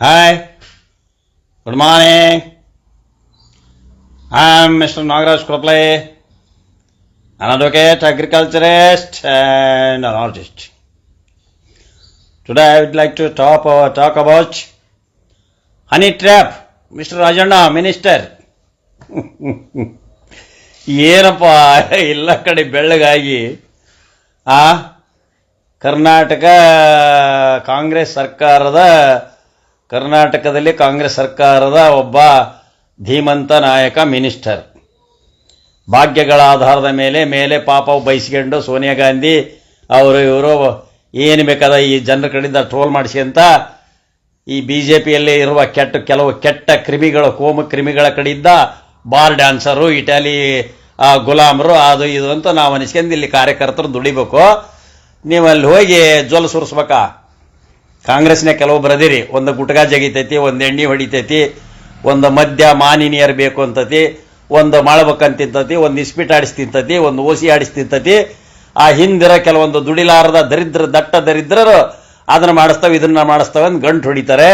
Hi. Good morning. I am Mr. Nagaraj Krople, an advocate, agriculturist, and an artist. Today I would like to talk, uh, talk about honey trap. Mr. Rajana, minister. ಏನಪ್ಪ ಎಲ್ಲ ಕಡೆ ಬೆಳ್ಳಗಾಗಿ ಆ ಕರ್ನಾಟಕ ಕಾಂಗ್ರೆಸ್ ಸರ್ಕಾರದ ಕರ್ನಾಟಕದಲ್ಲಿ ಕಾಂಗ್ರೆಸ್ ಸರ್ಕಾರದ ಒಬ್ಬ ಧೀಮಂತ ನಾಯಕ ಮಿನಿಸ್ಟರ್. ಭಾಗ್ಯಗಳ ಆಧಾರದ ಮೇಲೆ ಮೇಲೆ ಪಾಪ ಬಯಸ್ಕೊಂಡು ಸೋನಿಯಾ ಗಾಂಧಿ ಅವರು ಇವರು ಏನು ಬೇಕಾದ ಈ ಜನರ ಕಡೆಯಿಂದ ಟ್ರೋಲ್ ಮಾಡಿಸಿ ಅಂತ ಈ ಬಿ ಜೆ ಪಿಯಲ್ಲಿ ಇರುವ ಕೆಟ್ಟ, ಕೆಲವು ಕೆಟ್ಟ ಕ್ರಿಮಿಗಳು, ಕೋಮು ಕ್ರಿಮಿಗಳ ಕಡೆಯಿಂದ ಬಾರ್ ಡ್ಯಾನ್ಸರು, ಇಟಾಲಿ ಗುಲಾಮರು, ಅದು ಇದು ಅಂತ ನಾವು ಅನಿಸ್ಕೊಂಡು ಇಲ್ಲಿ ಕಾರ್ಯಕರ್ತರು ದುಡಿಬೇಕು. ನೀವು ಅಲ್ಲಿ ಹೋಗಿ ಜ್ವಲ ಸುರಿಸ್ಬೇಕಾ? ಕಾಂಗ್ರೆಸ್ನ ಕೆಲವು ಬರದಿರಿ. ಒಂದು ಗುಟ್ಕಾ ಜಗಿತೈತಿ, ಒಂದು ಎಣ್ಣೆ ಹೊಡಿತೈತಿ, ಒಂದು ಮದ್ಯ ಮಾನಿನಿಯರ್ ಬೇಕು ಅಂತತಿ, ಒಂದು ಮಾಡ್ಬೇಕಂತಿಂತತಿ ಒಂದು ಇಸ್ಪಿಟ್ ಆಡಿಸ್ತಿಂತತಿ ಒಂದು ಓಸಿ ಆಡಿಸ್ತಿಂತತಿ ಆ ಹಿಂದಿರ ಕೆಲವೊಂದು ದುಡಿಲಾರದ ದರಿದ್ರ, ದಟ್ಟ ದರಿದ್ರರು ಅದನ್ನ ಮಾಡಿಸ್ತವೆ, ಇದನ್ನ ಮಾಡಿಸ್ತವೆ ಅಂತ ಗಂಟು ಹೊಡಿತಾರೆ,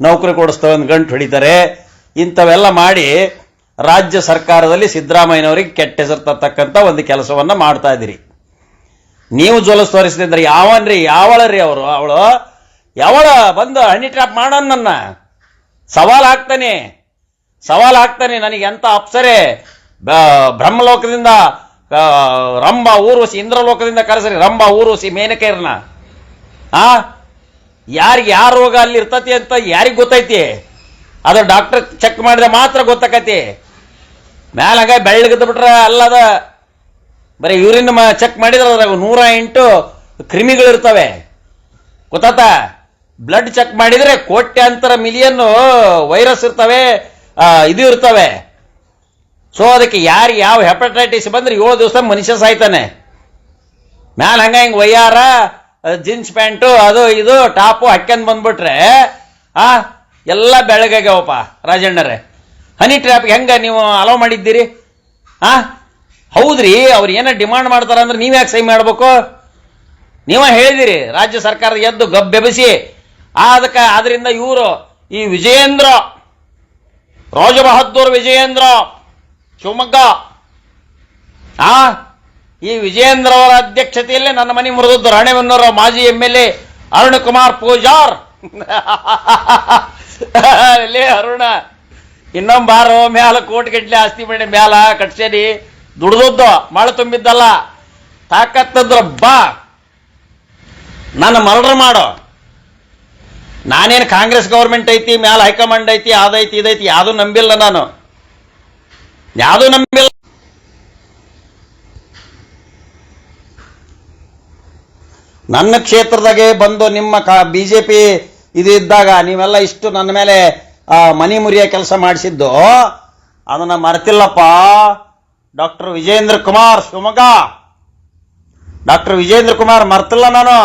ನೌಕರಿ ಕೊಡಿಸ್ತವೆ ಅಂತ ಗಂಟು ಹೊಡಿತಾರೆ. ಇಂಥವೆಲ್ಲ ಮಾಡಿ ರಾಜ್ಯ ಸರ್ಕಾರದಲ್ಲಿ ಸಿದ್ದರಾಮಯ್ಯನವರಿಗೆ ಕೆಟ್ಟ ಹೆಸರು ತರ್ತಕ್ಕಂಥ ಒಂದು ಕೆಲಸವನ್ನ ಮಾಡ್ತಾ ಇದ್ದೀರಿ. ನೀವು ಜೋಲಸ್ ತೋರಿಸಿದ್ರೆ ಯಾವನ್ರಿ, ಯಾವಳರಿ ಅವರು? ಅವಳು ಯಾವಳ ಬಂದು ಹನಿ ಟ್ರಾಪ್ ಮಾಡೋಣ ನನ್ನ? ಸವಾಲ್ ಹಾಕ್ತಾನೆ. ಸವಾಲ್ ಹಾಕ್ತಾನೆ ನನಗೆ ಎಂತ ಅಪ್ಸರೆ? ಬ್ರಹ್ಮಲೋಕದಿಂದ ರಂಭ ಊರುಸಿ ಇಂದ್ರಲೋಕದಿಂದ ಕರೆಸರಿ, ರಂಭ ಊರುಸಿ ಮೇನಕೇರ್ನ. ಆ? ಯಾರಿಗೆ ಯಾರ ರೋಗ ಅಲ್ಲಿ ಇರ್ತತಿ ಅಂತ ಯಾರಿಗೆ ಗೊತ್ತೈತಿ? ಅದು ಡಾಕ್ಟರ್ ಚೆಕ್ ಮಾಡಿದ್ರೆ ಮಾತ್ರ ಗೊತ್ತಾಕತಿ. ಮ್ಯಾಲ ಹಂಗ ಬೆಳ್ಳಗದ ಬಿಟ್ರೆ ಅಲ್ಲದ ಬರೀ ಯೂರಿನ್ ಚೆಕ್ ಮಾಡಿದ್ರೆ ಅದ್ರಾಗ ನೂರ ಎಂಟು ಕ್ರಿಮಿಗಳಿರ್ತವೆ. ಗೊತ್ತಾತ? ಬ್ಲಡ್ ಚೆಕ್ ಮಾಡಿದ್ರೆ ಕೋಟ್ಯಾಂತರ ಮಿಲಿಯನ್ ವೈರಸ್ ಇರ್ತವೆ ಇದು ಇರ್ತವೆ. ಸೊ ಅದಕ್ಕೆ ಯಾರು ಯಾವ ಹೆಪಟೈಟಿಸ್ ಬಂದ್ರೆ ಏಳು ದಿವಸ ಮನುಷ್ಯ ಸಾಯ್ತಾನೆ. ಮ್ಯಾಲ ಹಂಗ ಹಿಂಗೆ ವಯ್ಯಾರ ಜೀನ್ಸ್ ಪ್ಯಾಂಟು ಅದು ಇದು ಟಾಪು ಹಾಕ್ಯಂದು ಬಂದ್ಬಿಟ್ರೆ, ಆ, ಎಲ್ಲ ಬೆಳಗಾಗ್ಯಾವಪ್ಪ ರಾಜಣ್ಣರೇ. ಹನಿ ಟ್ರ್ಯಾಪ್ಗೆ ಹೆಂಗ ನೀವು ಅಲೋ ಮಾಡಿದ್ದೀರಿ? ಆ, ಹೌದ್ರಿ, ಅವ್ರು ಏನ ಡಿಮಾಂಡ್ ಮಾಡ್ತಾರ ಅಂದ್ರೆ ನೀವ್ಯಾಕೆ ಸಹಿ ಮಾಡ್ಬೇಕು? ನೀವ ಹೇಳಿದಿರಿ, ರಾಜ್ಯ ಸರ್ಕಾರ ಎದ್ದು ಗಬ್ಬೆಬಸಿ ಅದಕ್ಕೆ ಆದ್ರಿಂದ ಇವರು ಈ ವಿಜಯೇಂದ್ರ ರಾಜ ಬಹದ್ದೂರ್ ವಿಜಯೇಂದ್ರ, ಶಿವಮೊಗ್ಗ. ಆ, ಈ ವಿಜಯೇಂದ್ರ ಅವರ ಅಧ್ಯಕ್ಷತೆಯಲ್ಲಿ ನನ್ನ ಮನೆ ಮುರಿದದ್ದು ರಾಣೆಬೆನ್ನೂರ ಮಾಜಿ M L A Arun Kumar Pujar. ಲೇ ಅರುಣ, ಇನ್ನೊಂದು ಬಾರೋ ಮ್ಯಾಲ ಕೋಟ್ ಗಟ್ಲೆ ಆಸ್ತಿ ಮಾಡಿ ಮ್ಯಾಲ ಕಟ್ಸೇರಿ. ದುಡ್ದದ್ದು ಮಳೆ ತುಂಬಿದ್ದಲ್ಲ, ತಾಕತ್ತದ್ರ ಬಾ. ನನ್ನ ಮರ್ಡರ್ ಮಾಡೋ. ನಾನೇನು ಕಾಂಗ್ರೆಸ್ ಗೌರ್ಮೆಂಟ್ ಐತಿ, ಮ್ಯಾಲ ಹೈಕಮಾಂಡ್ ಐತಿ ಅದೈತಿ ಇದೈತಿ, ಯಾವುದು ನಂಬಿಲ್ಲ ನಾನು. ಯಾವುದು ನಂಬಿಲ್ಲ. ನನ್ನ ಕ್ಷೇತ್ರದಾಗೆ ಬಂದು ನಿಮ್ಮ ಕಾ ಬಿ ಜೆ ಪಿ ಇದು ಇದ್ದಾಗ ನೀವೆಲ್ಲ ಇಷ್ಟು ನನ್ನ ಮೇಲೆ ಮನಿ ಮುರಿಯ ಕೆಲಸ ಮಾಡಿಸಿದ್ದು, ಅದನ್ನ ಮರೆತಿಲ್ಲಪ್ಪ. ಡಾಕ್ಟರ್ ವಿಜೇಂದ್ರ ಕುಮಾರ್ ಶಿವಮೊಗ್ಗ. ಡಾಕ್ಟರ್ ವಿಜೇಂದ್ರ ಕುಮಾರ್ ಮರ್ತಿಲ್ಲ ನಾನು.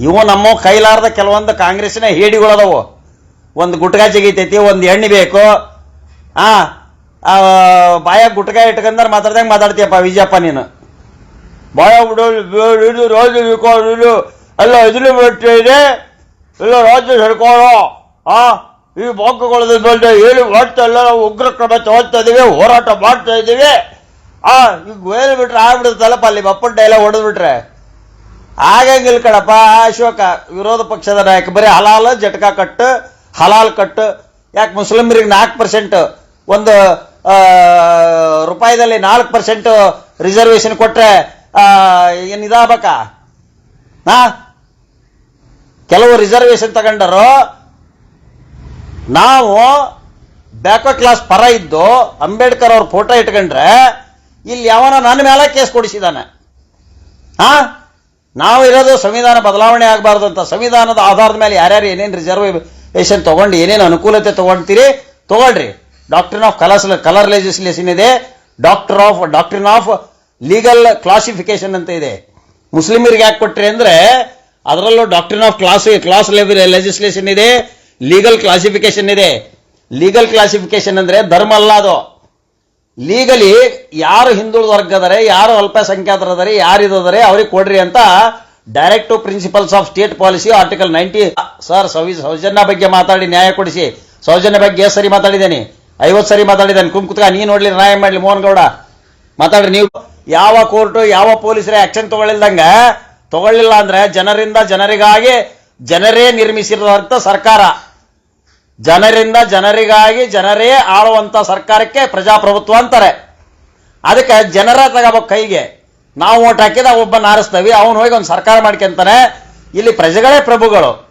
ಇವು ನಮ್ಮ ಕೈಲಾರದ ಕೆಲವೊಂದು ಕಾಂಗ್ರೆಸ್ಸಿನ ಹೇಡಿಗಳದವು. ಒಂದು ಗುಟ್ಕಾ ಜಗಿತೈತಿ, ಒಂದು ಎಣ್ಣೆ ಬೇಕು. ಆ ಬಾಯ ಗುಟ್ಕಾ ಇಟ್ಕಂದ್ರೆ ಮಾತಾಡ್ದಂಗೆ ಮಾತಾಡ್ತೀಯಪ್ಪ ವಿಜಯಪ್ಪ ನೀನು. ಬಾಯ ಸರ್ಕಾರ ಅಲ್ಲ ಮಾಡ್ತಾ ಇದೆ. ಇಲ್ಲ ರಾಜ್ಯ ಸರ್ಕಾರ, ಆ, ಈ ಭಾಗಗಳ ಮೇಲೆ ಹೇಳಿ ಮಾಡ್ತಾ ಇಲ್ಲ, ನಾವು ಉಗ್ರ ಕ್ರಮ ತೋರ್ತಾ ಇದ್ದೀವಿ ಹೋರಾಟ ಮಾಡ್ತಾ ಇದ್ದೀವಿ ಆ ಈಗ ವೇಲ್ ಬಿಟ್ರೆ ಆಗ್ಬಿಡುತ್ತಲ್ಲಪ್ಪ ಅಲ್ಲಿ ಬಪ್ಪನ ಡೈಲಾಗ್ ಹೊಡೆದ್ಬಿಟ್ರೆ. ಆಗಂಗಿಲ್ಲ ಕಣಪ್ಪ, ಅಶೋಕ, ವಿರೋಧ ಪಕ್ಷದ ನಾಯಕ, ಬರೀ ಹಲಾಲ್, ಜಟ್ಕಾ ಕಟ್ಟು, ಹಲಾಲ್ ಕಟ್ಟು, ಯಾಕೆ ಮುಸ್ಲಿಮರಿಗೆ ನಾಲ್ಕು ಪರ್ಸೆಂಟ್ ಒಂದು ರೂಪಾಯಿದಲ್ಲಿ ನಾಲ್ಕು ಪರ್ಸೆಂಟ್ ರಿಸರ್ವೇಶನ್ ಕೊಟ್ರೆ ಏನು ಇದಾಗಬೇಕ? ಹಾ ಕೆಲವು ರಿಸರ್ವೇಶನ್ ತಗೊಂಡರು, ನಾವು ಬ್ಯಾಕ್ವರ್ಡ್ ಕ್ಲಾಸ್ ಪರ ಇದ್ದು ಅಂಬೇಡ್ಕರ್ ಅವ್ರ ಫೋಟೋ ಇಟ್ಕೊಂಡ್ರೆ, ಇಲ್ಲಿ ಯಾವನ ನನ್ನ ಮೇಲೆ ಕೇಸ್ ಕೊಡಿಸಿದಾನೆ ಹಾ ನಾವು ಇರೋದು ಸಂವಿಧಾನ ಬದಲಾವಣೆ ಆಗಬಾರ್ದು ಅಂತ. ಸಂವಿಧಾನದ ಆಧಾರದ ಮೇಲೆ ಯಾರ್ಯಾರು ಏನೇನು ರಿಸರ್ವೇಷನ್ ತೊಗೊಂಡು ಏನೇನು ಅನುಕೂಲತೆ ತೊಗೊಳ್ತೀರಿ ತೊಗೊಳ್ರಿ. Doctrine of colours colour legislation ಇದೆ. Doctor of doctrine of legal classification ಅಂತ ಇದೆ. ಮುಸ್ಲಿಮರಿಗೆ ಯಾಕೆ ಕೊಟ್ರಿ ಅಂದ್ರೆ, ಅದರಲ್ಲೂ doctrine of class class legislation ಇದೆ ಲೀಗಲ್ ಕ್ಲಾಸಿಫಿಕೇಶನ್ ಇದೆ. ಲೀಗಲ್ ಕ್ಲಾಸಿಫಿಕೇಶನ್ ಅಂದ್ರೆ ಧರ್ಮ ಅಲ್ಲ ಅದು. ಲೀಗಲಿ ಯಾರು ಹಿಂದುಳಿದ ವರ್ಗದರೆ ಯಾರು ಅಲ್ಪಸಂಖ್ಯಾತರದರೆ ಯಾರು ಇದದರೆ ಅವ್ರಿಗೆ ಕೊಡ್ರಿ ಅಂತ directive principles of state policy article ninety sir Sowjanya ಬಗ್ಗೆ ಮಾತಾಡಿ, ನ್ಯಾಯ ಕೊಡಿಸಿ. ಸೌಜನ್ಯ ಬಗ್ಗೆ ಸರಿ ಮಾತಾಡಿದ್ದೇನೆ? ಐವತ್ತು ಸರಿ ಮಾತಾಡಿದ್ದೇನೆ. ಕುಂಕುತ್ಕ ಕುತ್ಕ ನೀ ನೋಡ್ಲಿ, ನ್ಯಾಯ ಮಾಡ್ಲಿ, ಮೋಹನ್ ಗೌಡ. ಮಾತಾಡ್ರಿ ನೀವು. ಯಾವ ಕೋರ್ಟು ಯಾವ ಪೊಲೀಸರೇ ಆಕ್ಷನ್ ತಗೊಳ್ಳಿಲ್ದಂಗ, ತಗೊಳ್ಳಿಲ್ಲ ಅಂದ್ರೆ ಜನರಿಂದ ಜನರಿಗಾಗಿ ಜನರೇ ನಿರ್ಮಿಸಿರುವಂತ ಸರ್ಕಾರ. ಜನರಿಂದ ಜನರಿಗಾಗಿ ಜನರೇ ಆಳುವಂತ ಸರ್ಕಾರಕ್ಕೆ ಪ್ರಜಾಪ್ರಭುತ್ವ ಅಂತಾರೆ. ಅದಕ್ಕೆ ಜನರ ತಗೋಬೇಕು ಕೈಗೆ ನಾವು ಓಟ್ ಹಾಕಿದ ಒಬ್ಬ ನಾರಿಸ್ತೇವೆ ಅವನು ಹೋಗಿ ಒಂದು ಸರ್ಕಾರ ಮಾಡ್ಕೊಂತಾನೆ ಇಲ್ಲಿ ಪ್ರಜೆಗಳೇ ಪ್ರಭುಗಳು.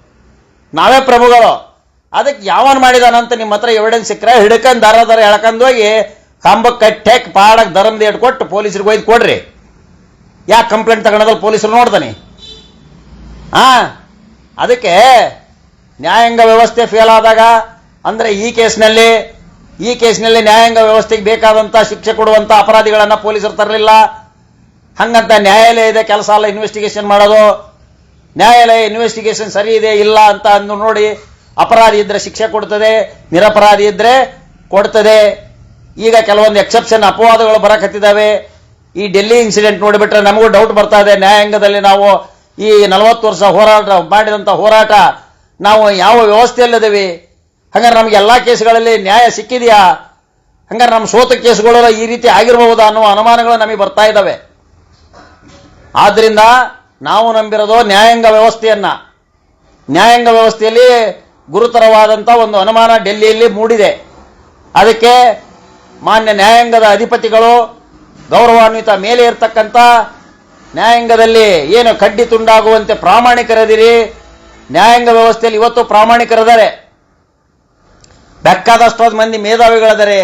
ನಾವೇ ಪ್ರಭುಗಳು. ಅದಕ್ಕೆ ಯಾವನ್ ಮಾಡಿದಾನಂತ ನಿಮ್ಮ ಹತ್ರ ಎವಿಡೆನ್ಸ್ ಸಿಕ್ಕರೆ ಹಿಡ್ಕೊಂಡ್ ದರ ದರ ಎಳ್ಕೊಂಡ್ ಹೋಗಿ ಕಂಬಕ್ಕೆ ಕಟ್ಟೆಕ್ ಪಾಡಕ್ ದರಂದ ಇಟ್ಕೊಟ್ಟು ಪೊಲೀಸರಿಗೆ ಒಯ್ದು ಕೊಡ್ರಿ. ಯಾಕೆ ಕಂಪ್ಲೇಂಟ್ ತಗೊಳೋದ್ರಲ್ಲಿ ಪೊಲೀಸರು ನೋಡ್ತಾನೆ ಆ? ಅದಕ್ಕೆ ನ್ಯಾಯಾಂಗ ವ್ಯವಸ್ಥೆ ಫೇಲ್ ಆದಾಗ, ಅಂದ್ರೆ ಈ ಕೇಸ್ನಲ್ಲಿ ಈ ಕೇಸ್ನಲ್ಲಿ ನ್ಯಾಯಾಂಗ ವ್ಯವಸ್ಥೆಗೆ ಬೇಕಾದಂತ ಶಿಕ್ಷೆ ಕೊಡುವಂತ ಅಪರಾಧಿಗಳನ್ನ ಪೊಲೀಸರು ತರಲಿಲ್ಲ. ಹಂಗಂತ ನ್ಯಾಯಾಲಯದ ಕೆಲಸ ಅಲ್ಲ ಇನ್ವೆಸ್ಟಿಗೇಷನ್ ಮಾಡೋದು. ನ್ಯಾಯಾಲಯ ಇನ್ವೆಸ್ಟಿಗೇಷನ್ ಸರಿ ಇದೆ, ಇಲ್ಲ ಅಂತ ಅಂದು ನೋಡಿ ಅಪರಾಧಿ ಇದ್ರೆ ಶಿಕ್ಷೆ ಕೊಡ್ತದೆ, ನಿರಪರಾಧಿ ಇದ್ರೆ ಕೊಡ್ತದೆ. ಈಗ ಕೆಲವೊಂದು ಎಕ್ಸೆಪ್ಷನ್ ಅಪವಾದಗಳು ಬರಕತ್ತಿದ್ದಾವೆ. ಈ ಡೆಲ್ಲಿ ಇನ್ಸಿಡೆಂಟ್ ನೋಡಿಬಿಟ್ರೆ ನಮಗೂ ಡೌಟ್ ಬರ್ತಾ ಇದೆ. ನ್ಯಾಯಾಂಗದಲ್ಲಿ ನಾವು ಈ ನಲವತ್ತು ವರ್ಷ ಹೋರಾಟ ಮಾಡಿದಂತ ಹೋರಾಟ ನಾವು ಯಾವ ವ್ಯವಸ್ಥೆಯಲ್ಲಿದ್ದೀವಿ ಹಂಗಾರೆ ನಮಗೆ ಎಲ್ಲ ಕೇಸ್ಗಳಲ್ಲಿ ನ್ಯಾಯ ಸಿಕ್ಕಿದೆಯಾ? ಹಂಗಾರೆ ನಮ್ಮ ಸೋತ ಕೇಸ್ಗಳೆಲ್ಲ ಈ ರೀತಿ ಆಗಿರಬಹುದಾ ಅನ್ನುವ ಅನುಮಾನಗಳು ನಮಗೆ ಬರ್ತಾ ಇದ್ದಾವೆ. ಆದ್ದರಿಂದ ನಾವು ನಂಬಿರೋದು ನ್ಯಾಯಾಂಗ ವ್ಯವಸ್ಥೆಯನ್ನು. ನ್ಯಾಯಾಂಗ ವ್ಯವಸ್ಥೆಯಲ್ಲಿ ಗುರುತರವಾದಂಥ ಒಂದು ಅನುಮಾನ ಡೆಲ್ಲಿಯಲ್ಲಿ ಮೂಡಿದೆ. ಅದಕ್ಕೆ ಮಾನ್ಯ ನ್ಯಾಯಾಂಗದ ಅಧಿಪತಿಗಳು ಗೌರವಾನ್ವಿತ ಮೇಲೆ ಇರತಕ್ಕಂಥ ನ್ಯಾಯಾಂಗದಲ್ಲಿ ಏನು ಕಡ್ಡಿ ತುಂಡಾಗುವಂತೆ ಪ್ರಾಮಾಣಿಕರದಿರಿ ನ್ಯಾಯಾಂಗ ವ್ಯವಸ್ಥೆಯಲ್ಲಿ ಇವತ್ತು ಪ್ರಾಮಾಣಿಕರಿದ್ದಾರೆ. ಬೆಕ್ಕಾದಷ್ಟು ಮಂದಿ ಮೇಧಾವಿಗಳಿದ್ದಾರೆ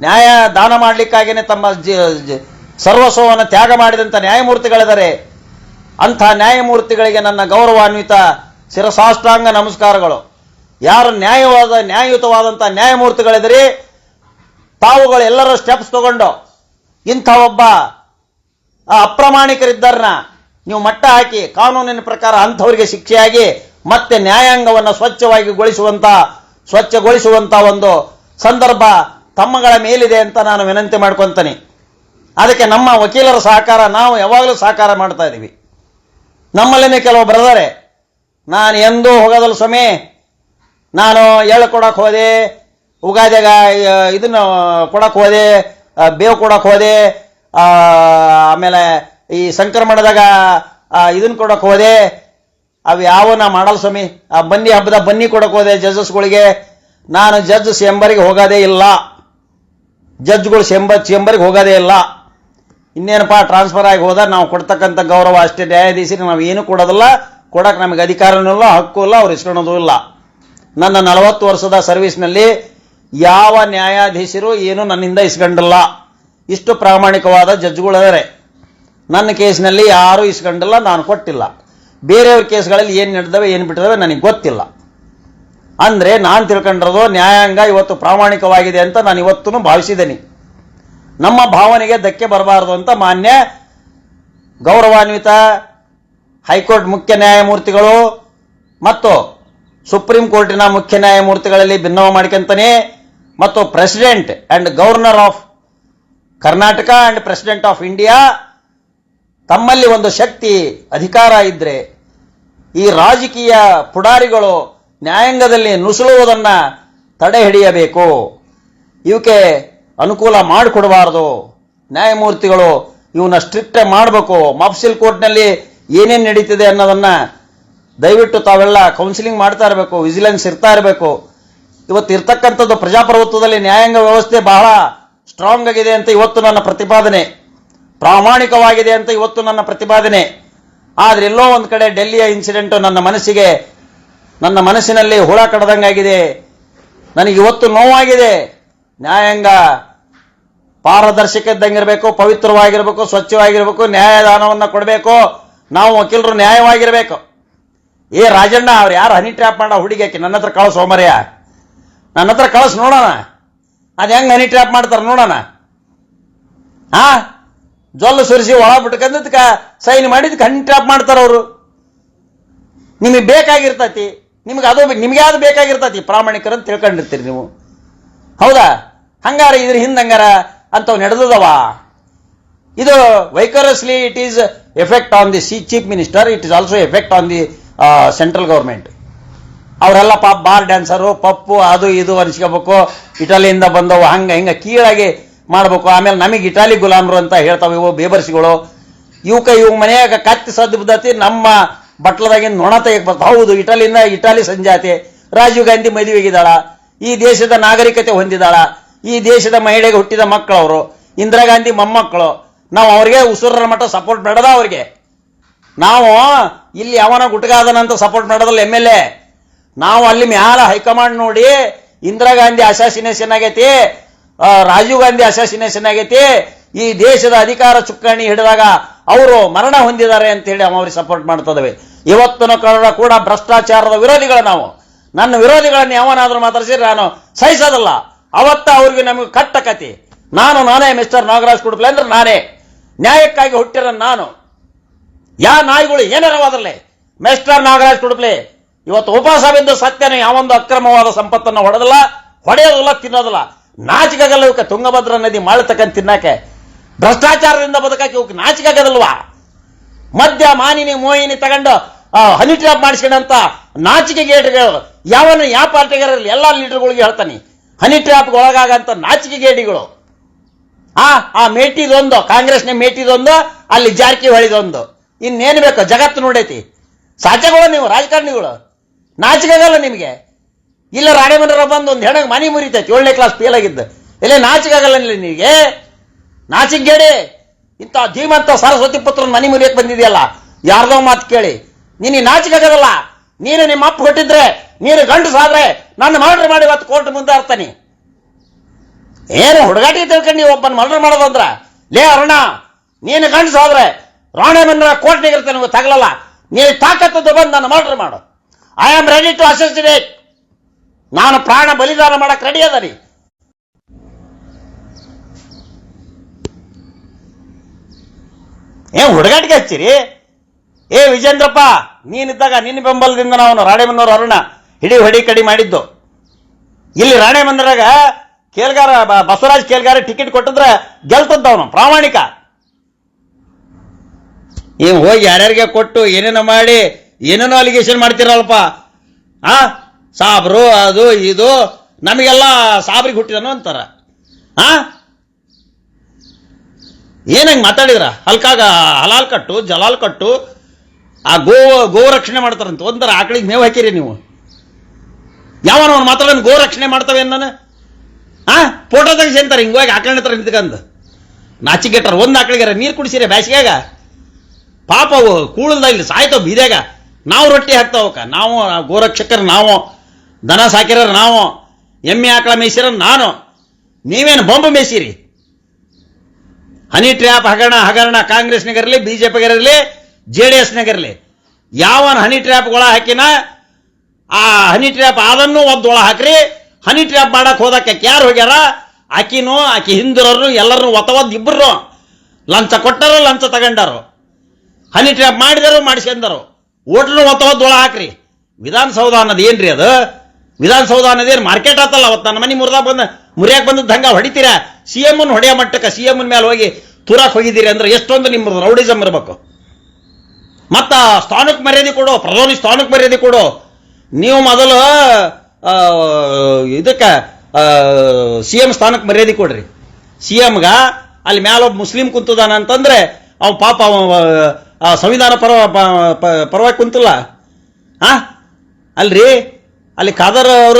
ನ್ಯಾಯ ದಾನ ಮಾಡಲಿಕ್ಕಾಗಿಯೇ ತಮ್ಮ ಸರ್ವಸ್ವವನ್ನು ತ್ಯಾಗ ಮಾಡಿದಂಥ ನ್ಯಾಯಮೂರ್ತಿಗಳಿದ್ದಾರೆ ಅಂಥ ನ್ಯಾಯಮೂರ್ತಿಗಳಿಗೆ ನನ್ನ ಗೌರವಾನ್ವಿತ ಶಿರಸಾಷ್ಟಾಂಗ ನಮಸ್ಕಾರಗಳು. ಯಾರು ನ್ಯಾಯವಾದ, ನ್ಯಾಯಯುತವಾದಂಥ ನ್ಯಾಯಮೂರ್ತಿಗಳಿದ್ದೀರಿ ತಾವುಗಳು ಎಲ್ಲರೂ ಸ್ಟೆಪ್ಸ್ ತಗೊಂಡು ಇಂಥ ಒಬ್ಬ ಅಪ್ರಾಮಾಣಿಕರಿದ್ದಾರನ್ನ ನೀವು ಮಟ್ಟ ಹಾಕಿ, ಕಾನೂನಿನ ಪ್ರಕಾರ ಅಂಥವರಿಗೆ ಶಿಕ್ಷೆಯಾಗಿ, ಮತ್ತೆ ನ್ಯಾಯಾಂಗವನ್ನು ಸ್ವಚ್ಛವಾಗಿ ಗೊಳಿಸುವಂತ, ಸ್ವಚ್ಛಗೊಳಿಸುವಂತ ಒಂದು ಸಂದರ್ಭ ತಮ್ಮಗಳ ಮೇಲಿದೆ ಅಂತ ನಾನು ವಿನಂತಿ ಮಾಡ್ಕೊತೇನೆ. ಅದಕ್ಕೆ ನಮ್ಮ ವಕೀಲರ ಸಹಕಾರ, ನಾವು ಯಾವಾಗಲೂ ಸಹಕಾರ ಮಾಡ್ತಾ ಇದ್ದೀವಿ. ನಮ್ಮಲ್ಲೇ ಕೆಲವು ಬ್ರದರೇ, ನಾನು ಎಂದೂ ಹೋಗೋದಲ್ಲ ಸ್ವಾಮಿ, ನಾನು ಎಳ್ಳು ಕೊಡಕ್ಕೆ ಹೋದೆ ಉಗಾದಿಗ ಇದನ್ನು ಇದನ್ನ ಕೊಡಕ್ಕೆ ಹೋದೆ ಬೇವು ಕೊಡಕ್ಕೆ ಹೋದೆ ಆಮೇಲೆ ಈ ಸಂಕ್ರಮಣದಾಗ ಇದನ್ನ ಕೊಡಕ್ಕೆ ಹೋದೆ. ಅವು ಯಾವ ನಾ ಮಾಡಲ್ ಸ್ವಾಮಿ, ಆ ಬನ್ನಿ ಹಬ್ಬದ ಬನ್ನಿ ಕೊಡಕ್ಕೆ ಹೋದೆ ಜಡ್ಜಸ್ಗಳಿಗೆ. ನಾನು ಜಡ್ಜ್ ಸೆಂಬರಿಗೆ ಹೋಗೋದೇ ಇಲ್ಲ. ಜಡ್ಜ್ಗಳು ಸೆಂಬ ಚೇಂಬರ್ಗೆ ಹೋಗೋದೇ ಇಲ್ಲ. ಇನ್ನೇನಪ್ಪ ಟ್ರಾನ್ಸ್ಫರ್ ಆಗಿ ಹೋದ, ನಾವು ಕೊಡ್ತಕ್ಕಂತ ಗೌರವ ಅಷ್ಟೇ. ನ್ಯಾಯಾಧೀಶರಿಗೆ ನಾವು ಏನು ಕೊಡೋದಿಲ್ಲ ಕೊಡಕ್ಕೆ ನಮಗೆ ಅಧಿಕಾರನೂ ಇಲ್ಲ, ಹಕ್ಕು ಇಲ್ಲ, ಅವ್ರು ಇಸ್ಕೊಳ್ಳೋದು ಇಲ್ಲ. ನನ್ನ ನಲವತ್ತು ವರ್ಷದ ಸರ್ವಿಸ್ನಲ್ಲಿ ಯಾವ ನ್ಯಾಯಾಧೀಶರು ಏನು ನನ್ನಿಂದ ಇಸ್ಕೊಂಡಿಲ್ಲ. ಇಷ್ಟು ಪ್ರಾಮಾಣಿಕವಾದ ಜಡ್ಜ್ಗಳಿದ್ದಾರೆ ನನ್ನ ಕೇಸ್ನಲ್ಲಿ ಯಾರೂ ಇಸ್ಕೊಂಡಿಲ್ಲ ನಾನು ಕೊಟ್ಟಿಲ್ಲ. ಬೇರೆಯವ್ರ ಕೇಸ್ಗಳಲ್ಲಿ ಏನು ನಡೆದವೆ, ಏನು ಬಿಟ್ಟಿದವೆ ನನಗೆ ಗೊತ್ತಿಲ್ಲ. ಅಂದರೆ ನಾನು ತಿಳ್ಕೊಂಡಿರೋದು ನ್ಯಾಯಾಂಗ ಇವತ್ತು ಪ್ರಾಮಾಣಿಕವಾಗಿದೆ ಅಂತ ನಾನು ಇವತ್ತೂ ಭಾವಿಸಿದ್ದೇನೆ. ನಮ್ಮ ಭಾವನೆಗೆ ಧಕ್ಕೆ ಬರಬಾರದು ಅಂತ ಮಾನ್ಯ ಗೌರವಾನ್ವಿತ ಹೈಕೋರ್ಟ್ ಮುಖ್ಯ ನ್ಯಾಯಮೂರ್ತಿಗಳು ಮತ್ತು ಸುಪ್ರೀಂ ಕೋರ್ಟಿನ ಮುಖ್ಯ ನ್ಯಾಯಮೂರ್ತಿಗಳಲ್ಲಿ ಭಿನ್ನವ ಮಾಡ್ಕೊಂತಾನೆ ಮತ್ತು president and governor of Karnataka and president of India ತಮ್ಮಲ್ಲಿ ಒಂದು ಶಕ್ತಿ ಅಧಿಕಾರ ಇದ್ರೆ ಈ ರಾಜಕೀಯ ಪುಡಾರಿಗಳು ನ್ಯಾಯಾಂಗದಲ್ಲಿ ನುಸುಳುವುದನ್ನ ತಡೆ ಹಿಡಿಯಬೇಕು ಇವಕ್ಕೆ ಅನುಕೂಲ ಮಾಡಿಕೊಡಬಾರ್ದು. ನ್ಯಾಯಮೂರ್ತಿಗಳು ಇವನ್ನ ಸ್ಟ್ರಿಕ್ಟೇ ಮಾಡಬೇಕು. ಮಾಫ್ಸಿಲ್ ಕೋರ್ಟ್ನಲ್ಲಿ ಏನೇನು ನಡೀತಿದೆ ಅನ್ನೋದನ್ನ ದಯವಿಟ್ಟು ತಾವೆಲ್ಲ ಕೌನ್ಸಿಲಿಂಗ್ ಮಾಡ್ತಾ ಇರಬೇಕು, ವಿಜಿಲೆನ್ಸ್ ಇರ್ತಾ ಇರಬೇಕು. ಇವತ್ತು ಇರ್ತಕ್ಕಂಥದ್ದು ಪ್ರಜಾಪ್ರಭುತ್ವದಲ್ಲಿ ನ್ಯಾಯಾಂಗ ವ್ಯವಸ್ಥೆ ಬಹಳ ಸ್ಟ್ರಾಂಗ್ ಆಗಿದೆ ಅಂತ ಇವತ್ತು ನನ್ನ ಪ್ರತಿಪಾದನೆ. ಪ್ರಾಮಾಣಿಕವಾಗಿದೆ ಅಂತ ಇವತ್ತು ನನ್ನ ಪ್ರತಿಪಾದನೆ. ಆದ್ರೆ ಎಲ್ಲೋ ಒಂದು ಕಡೆ ಡೆಲ್ಲಿಯ ಇನ್ಸಿಡೆಂಟ್ ನನ್ನ ಮನಸ್ಸಿಗೆ, ನನ್ನ ಮನಸ್ಸಿನಲ್ಲಿ ಹುಳ ಕಡದಂಗಾಗಿದೆ. ನನಗೆ ಇವತ್ತು ನೋವಾಗಿದೆ. ನ್ಯಾಯಾಂಗ ಪಾರದರ್ಶಕ ಇದ್ದಂಗಿರಬೇಕು ಪವಿತ್ರವಾಗಿರಬೇಕು, ಸ್ವಚ್ಛವಾಗಿರ್ಬೇಕು, ನ್ಯಾಯದಾನವನ್ನು ಕೊಡಬೇಕು. ನಾವು ವಕೀಲರು ನ್ಯಾಯವಾಗಿರಬೇಕು. ಏ ರಾಜಣ್ಣ, ಅವ್ರು ಯಾರು ಹನಿ ಟ್ರ್ಯಾಪ್ ಮಾಡ ಹುಡುಗಿ ಆಕಿ? ನನ್ನ ಹತ್ರ ಕಳಿಸ್ ಸೋಮರ್ಯ. ನನ್ನ ಹತ್ರ ಕಳಿಸ್ ನೋಡೋಣ. ಅದು ಹೆಂಗೆ ಹನಿ ಟ್ರ್ಯಾಪ್ ಮಾಡ್ತಾರೆ ನೋಡೋಣ. ಹಾ ಜೊಲ್ಲು ಸುರಿಸಿ ಒಳ ಬಿಟ್ಕಂದದ್ಕ ಸೈನ್ ಮಾಡಿದ ಕಂಟ್ರಾಪ್ ಮಾಡ್ತಾರ ಅವರು. ನಿಮಗೆ ಬೇಕಾಗಿರ್ತತಿ, ನಿಮ್ಗೆ ಅದು ನಿಮ್ಗೆ ಅದು ಬೇಕಾಗಿರ್ತೈತಿ? ಪ್ರಾಮಾಣಿಕರ ಅಂತ ತಿಳ್ಕೊಂಡಿರ್ತೀರಿ ನೀವು. ಹೌದಾ? ಹಂಗಾರ ಇದ್ರ ಹಿಂದೆ ಹಂಗಾರ ಅಂತವ್ ನಡೆದದವ. ಇದು vicariously it is effect on the C, chief minister, it is also effect on the central government. ಅವರೆಲ್ಲ ಪಾಪ, ಬಾರ್ ಡ್ಯಾನ್ಸರು, ಪಪ್ಪು, ಅದು, ಇದು ಅನಿಸ್ಕೋಬೇಕು, ಇಟಲಿಯಿಂದ ಬಂದವು, ಹಂಗೆ ಹಿಂಗೆ ಕೀಳಾಗಿ ಮಾಡ್ಬೇಕು. ಆಮೇಲೆ ನಮಗೆ ಇಟಾಲಿ ಗುಲಾಮರು ಅಂತ ಹೇಳ್ತಾವೆ, ಇವು ಬೇಬರ್ಸಿಗಳು. ಇವಕ್ಕ ಇವ್ ಮನೆಯಾಗ ಕತ್ತಿ ಸದ್ದು ಬಿದ್ದತಿ, ನಮ್ಮ ಬಟ್ಲದಾಗಿಂದ ನೊಣ ತೆಗೆಕ್ ಬರ್ತ ಹೌದು ಇಟಲಿಯಿಂದ ಇಟಾಲಿ ಸಂಜಾತಿ. ರಾಜೀವ್ ಗಾಂಧಿ ಮದುವೆಗಿದ್ದಾಳ. ಈ ದೇಶದ ನಾಗರಿಕತೆ ಹೊಂದಿದಾಳ ಈ ದೇಶದ ಮಹಿಳೆಗೆ ಹುಟ್ಟಿದ ಮಕ್ಕಳವರು. ಇಂದಿರಾ ಗಾಂಧಿ ಮೊಮ್ಮಕ್ಕಳು. ನಾವು ಅವ್ರಿಗೆ ಉಸುರರ ಮಟ್ಟ ಸಪೋರ್ಟ್ ಮಾಡದ ಅವ್ರಿಗೆ. ನಾವು ಇಲ್ಲಿ ಯಾವನ ಗುಟ್ಗಾದನಂತ ಸಪೋರ್ಟ್ ಮಾಡೋದಲ್ಲ ಎಂ ಎಲ್ ಎ. ನಾವು ಅಲ್ಲಿ ಮ್ಯಾಲ ಹೈಕಮಾಂಡ್ ನೋಡಿ ಇಂದಿರಾ ಗಾಂಧಿ ಅಸಾಸಿನೇಷನ್ ಆಗೈತಿ ರಾಜೀವ್ ಗಾಂಧಿ ಅಸಾಸಿನೇಷನ್ ಆಗೈತಿ. ಈ ದೇಶದ ಅಧಿಕಾರ ಚುಕ್ಕಾಣಿ ಹಿಡಿದಾಗ ಅವರು ಮರಣ ಹೊಂದಿದ್ದಾರೆ ಅಂತ ಹೇಳಿ ಅವ್ರಿಗೆ ಸಪೋರ್ಟ್ ಮಾಡ್ತದವೆ. ಇವತ್ತಿನ ಕಾರಣ ಕೂಡ ಭ್ರಷ್ಟಾಚಾರದ ವಿರೋಧಿಗಳು ನಾವು. ನನ್ನ ವಿರೋಧಿಗಳನ್ನು ಯಾವನಾದ್ರೂ ಮಾತಾಡಿಸಿದ್ರೆ ನಾನು ಸಹಿಸೋದಲ್ಲ. ಅವತ್ತ ಅವ್ರಿಗೆ ನಮಗೆ ಕಟ್ಟ ಕತಿ ನಾನು ನಾನೇ ಮಿಸ್ಟರ್ ನಾಗರಾಜ್ ಕುಡುಪ್ಲೆ ಅಂದ್ರೆ ನಾನೇ. ನ್ಯಾಯಕ್ಕಾಗಿ ಹುಟ್ಟಿರೋ ನಾನು. ಯಾ ನಾಯಿಗಳು ಏನಾರವಾದ್ರಲ್ಲೇ ಮಿಸ್ಟರ್ ನಾಗರಾಜ್ ಕುಡುಪ್ಲೆ, ಇವತ್ತು ಉಪವಾಸ ಬಿದ್ದು ಸತ್ಯನ ಯಾವೊಂದು ಅಕ್ರಮವಾದ ಸಂಪತ್ತನ್ನು ಹೊಡೆದಲ್ಲ, ಹೊಡೆಯೋದಿಲ್ಲ, ತಿನ್ನೋದಿಲ್ಲ. ನಾಚಿಕಾಗಲ್ಲ ಇವಕ್ಕೆ ತುಂಗಭದ್ರಾ ನದಿ ಮಾಡ್ತಕ್ಕಂಥ ತಿನ್ನಕ್ಕೆ ಭ್ರಷ್ಟಾಚಾರದಿಂದ ಬದುಕಕ್ಕೆ ಇವಕ್ಕೆ ನಾಚಿಕಾಗದಲ್ವಾ? ಮದ್ಯ, ಮಾನಿನಿ, ಮೋಹಿನಿ ತಗೊಂಡು ಹನಿ ಟ್ರಾಪ್ ಮಾಡಿಸ್ಕೊಂಡಂತ ನಾಚಿಕೆ ಗೇಟ್ಗಳು ಯಾವನ, ಯಾವ ಪಾರ್ಟಿಗಾರಲ್ಲಿ ಎಲ್ಲ ಲೀಡರ್ಗಳಿಗೆ ಹೇಳ್ತಾನೆ ಹನಿ ಟ್ರಾಪ್ ಒಳಗಾಗಂತ ನಾಚಿಕೆ ಗೇಡಿಗಳು ಆ ಆ ಮೇಟಿದೊಂದು, ಕಾಂಗ್ರೆಸ್ನ ಮೇಟಿದೊಂದು, ಅಲ್ಲಿ ಜಾರಕಿಹೊಳಿದೊಂದು. ಇನ್ನೇನು ಬೇಕು? ಜಗತ್ತು ನೋಡೈತಿ. ಸಾಧ್ಯಗಳು ನೀವು, ರಾಜಕಾರಣಿಗಳು. ನಾಚಿಕೆಗಲ್ಲ ನಿಮಗೆ. ಇಲ್ಲ ರಾಣೇಮನರ ಬಂದು ಒಂದು ಹೆಣಗೆ ಮನಿ ಮುರಿತೈತಿ, ಏಳನೇ ಕ್ಲಾಸ್ ಫೇಲ್ ಆಗಿದ್ದ. ಇಲ್ಲೇ ನಾಚಿಕಾಗಲ್ಲ ನಿನಗೆ? ನಾಚಿಗೇಡಿ ಇಂಥ ಧೀಮಂತ ಸರಸ್ವತಿ ಪುತ್ರನ ಮನಿ ಮುರಿಯಕ್ಕೆ ಬಂದಿದೆಯಲ್ಲ? ಯಾರ್ದೋ ಮಾತು ಕೇಳಿ. ನಿನಗೆ ನಾಚಿಕಾಗದಲ್ಲ? ನೀನು ನಿಮ್ಮ ಅಪ್ಪ ಕೊಟ್ಟಿದ್ರೆ ನೀನು ಗಂಡು ಸಾದ್ರೆ ನನ್ನ ಮರ್ಡರ್ ಮಾಡಿ ಇವತ್ತು ಕೋರ್ಟ್ ಮುಂದೆ ಇರ್ತಾನೆ ಏನು ಹುಡುಗಾಟಿ ತಿಳ್ಕೊಂಡು ನೀವು ಒಬ್ಬನ ಮರ್ಡರ್ ಮಾಡೋದಂದ್ರ ಲೇ ಅರುಣ, ನೀನು ಗಂಡು ಸಾದ್ರೆ ರಾಣೆ ಮನ್ನ ಕೋರ್ಟ್ನಾಗ ಇರ್ತಾನೆ ತಗಲಲ್ಲ ನೀನು ತಾಕತ್ತದ್ದು ಬಂದು ನನ್ನ ಮರ್ಡರ್ ಮಾಡು. I am ready to associate ನಾನು ಪ್ರಾಣ ಬಲಿದಾನ ಮಾಡಕ್ಕೆ ರೆಡಿ ಅದ ರೀ ಏ ಹುಡುಗಾಟಿಗೆ ಹಚ್ಚಿರಿ? ಏ, ವಿಜೇಂದ್ರಪ್ಪ, ನೀನಿದ್ದಾಗ ನಿನ್ನ ಬೆಂಬಲದಿಂದ ನಾವು ರಾಣೆಮನ್ನೂರು ಅರುಣ ಹಿಡಿ ಹೊಡಿ ಕಡಿ ಮಾಡಿದ್ದು. ಇಲ್ಲಿ ರಾಣೆ ಮಂದಿರಾಗ ಕೇಲ್ಗಾರ ಬಸವರಾಜ್ ಕೇಲ್ಗಾರ ಟಿಕೆಟ್ ಕೊಟ್ಟಿದ್ರೆ ಗೆಲ್ತದ್ದ ಅವನು, ಪ್ರಾಮಾಣಿಕ. ಏನ್ ಹೋಗಿ ಯಾರ್ಯಾರಿಗೆ ಕೊಟ್ಟು ಏನೇನೋ ಮಾಡಿ, ಏನೇನೋ ಅಲಿಗೇಷನ್ ಮಾಡ್ತಿರಲ್ಪ ಆ? ಸಾಬ್ರು, ಅದು, ಇದು, ನಮಗೆಲ್ಲ ಸಾಬ್ರಿಗೆ ಹುಟ್ಟಿದನು ಅಂತಾರ. ಆ? ಏನಂಗ್ ಮಾತಾಡಿದ್ರ? ಹಲ್ಕಾಗ ಹಲಾಲ್ ಕಟ್ಟು, ಜಲಾಲ್ ಕಟ್ಟು, ಆ ಗೋ ಗೋ ರಕ್ಷಣೆ ಮಾಡ್ತಾರಂತ. ಒಂದರ ಆಕಳಿಗೆ ಮೇವು ಹಾಕಿರಿ ನೀವು. ಯಾವನ ಅವ್ನು ಮಾತಾಡೋನು ಗೋ ರಕ್ಷಣೆ ಮಾಡ್ತವೆ ನಾನು ಆ? ಫೋಟೋ ಅಂತಾರೆ ಹಿಂಗೋಗಿ ಆಕಳ ಹತ್ರ ನಿಂತ್ಕಂದು. ನಾಚಿಗೆಟ್ಟಾರ ಒಂದು ಆಕಳಿಗಾರ ನೀರು ಕುಡಿಸಿರಿ ಬ್ಯಾಸಿಗ್ಯಾಗ? ಪಾಪ ಅವು ಕೂಳದ ಇಲ್ಲಿ ಸಾಯ್ತಾವ ಬೀದಾಗ ನಾವು ರೊಟ್ಟಿ ಹಾಕ್ತಾವಕ್ಕ ನಾವು ಗೋರಕ್ಷಕರು ನಾವು ದನ ಸಾಕಿರ ನಾವು, ಎಮ್ಮೆ ಆಕಳ ಮೇಯ್ಸಿರ ನಾನು. ನೀವೇನು ಬೊಂಬ ಮೇಯ್ಸಿರಿ? ಹನಿ ಟ್ರ್ಯಾಪ್, ಹಗರಣ ಹಗರಣ ಕಾಂಗ್ರೆಸ್ನಾಗಿರಲಿ ಬಿ ಜೆ ಡಿ ಎಸ್ನಾಗಿರಲಿ ಯಾವನ ಹನಿ ಟ್ರ್ಯಾಪ್ ಒಳ ಹಾಕಿನ, ಆ ಹನಿ ಟ್ರ್ಯಾಪ್ ಅದನ್ನು ಒದ್ದು ಒಳ ಹಾಕ್ರಿ. ಹನಿ ಟ್ರ್ಯಾಪ್ ಮಾಡಕ್ಕೆ ಹೋದಕ್ಕೆ ಯಾರು ಹೋಗ್ಯಾರ? ಆಕಿನೂ, ಆಕಿ ಹಿಂದಿರೋರು ಒತ್ತ ಒಂದು ಇಬ್ಬರು ಲಂಚ ಕೊಟ್ಟರು, ಲಂಚ ತಗೊಂಡರು. ಹನಿ ಟ್ರ್ಯಾಪ್ ಮಾಡಿದರು, ಮಾಡಿಸ್ಕೊಂಡರು. ಓಟ್ಲು ಒತ್ತ ಒದ್ದು ಒಳ ಹಾಕ್ರಿ. ವಿಧಾನಸೌಧ ಅನ್ನೋದು ಏನ್ರಿ ಅದು? ವಿಧಾನಸೌಧ ಅನ್ನೋದೇನು ಮಾರ್ಕೆಟ್ ಆತಲ್ಲ ಅವತ್ತು ನನ್ನ ಮನೆ ಮುರಿದಾಗ ಬಂದ ಮುರಿಯಾಕ್ ಬಂದದ್ದು ಹಂಗ ಹೊಡಿತೀರಾ? ಸಿ ಎಂ ಹೊಡೆಯೋ ಮಟ್ಟಕ್ಕೆ ಸಿ ಎಂ ಮೇಲೆ ಹೋಗಿ ತೂರಾಕ್ ಹೋಗಿದ್ದೀರಿ ಅಂದ್ರೆ ಎಷ್ಟೊಂದು ನಿಮ್ಮ ರೌಡಿಸಮ್ ಇರಬೇಕು. ಮತ್ತ ಸ್ಥಾನಕ್ಕೆ ಮರ್ಯಾದೆ ಕೊಡು, ಪ್ರಧಾನಿ ಸ್ಥಾನಕ್ಕೆ ಮರ್ಯಾದೆ ಕೊಡು. ನೀವು ಮೊದಲು ಇದಕ್ಕೆ ಸಿ ಎಂ ಸ್ಥಾನಕ್ಕೆ ಮರ್ಯಾದೆ ಕೊಡ್ರಿ. ಸಿ ಎಮ್ಗ ಅಲ್ಲಿ ಮ್ಯಾಲ ಒಬ್ಬ ಮುಸ್ಲಿಂ ಕುಂತದಾನ ಅಂತಂದ್ರೆ ಅವ ಪಾಪ ಅವ ಸಂವಿಧಾನ ಪರವಾಗಿ ಕುಂತಿಲ್ಲ. ಹಾ ಅಲ್ರಿ? ಅಲ್ಲಿ ಖಾದರ್ ಅವರ